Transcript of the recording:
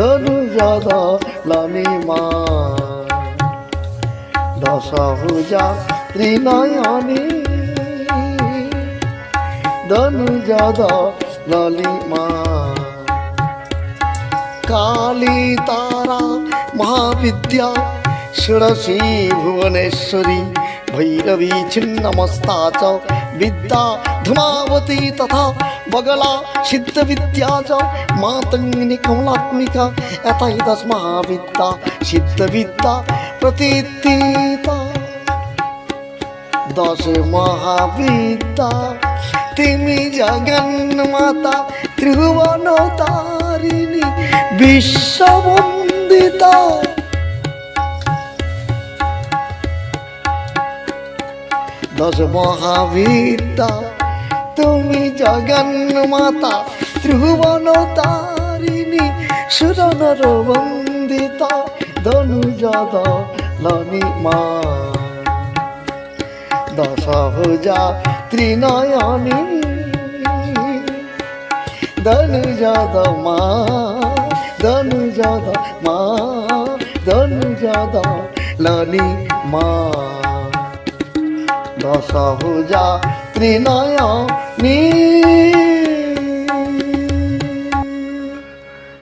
ধনুজদ ললিমা দশভুজা ত্রিনয়নী। ধনুজদ ললিমা কালী তারা মহাবিদ্যা ষোড়শী ভুবনেশ্বরী ভৈরবী ছিন্নমস্তা চ। বিদ্যা ধূমাবতী তথা বগলা সিদ্ধবিদ্যা চ মাতঙ্গিনী কমলাত্মিকা এতাই দশ মহাবিদ্যা সিদ্ধবিদ্যা প্রতীতিতা দশ মহাবিদ্যা, তুমি জগন্মাতা ত্রিভুবন তারিণী বিশ্ববন্দিতা। দশ মহাবিদ্যা। তুমি জগন্মাতা ত্রিভুবন তারিণী সুরনর বন্দিতা ধনুজদ লনিমা দশভুজা ত্রিনয়নী, ধনুজদ মা ধনুজদ মা, ধনুজদ লনি মা দশভুজা ত্রিনয়নী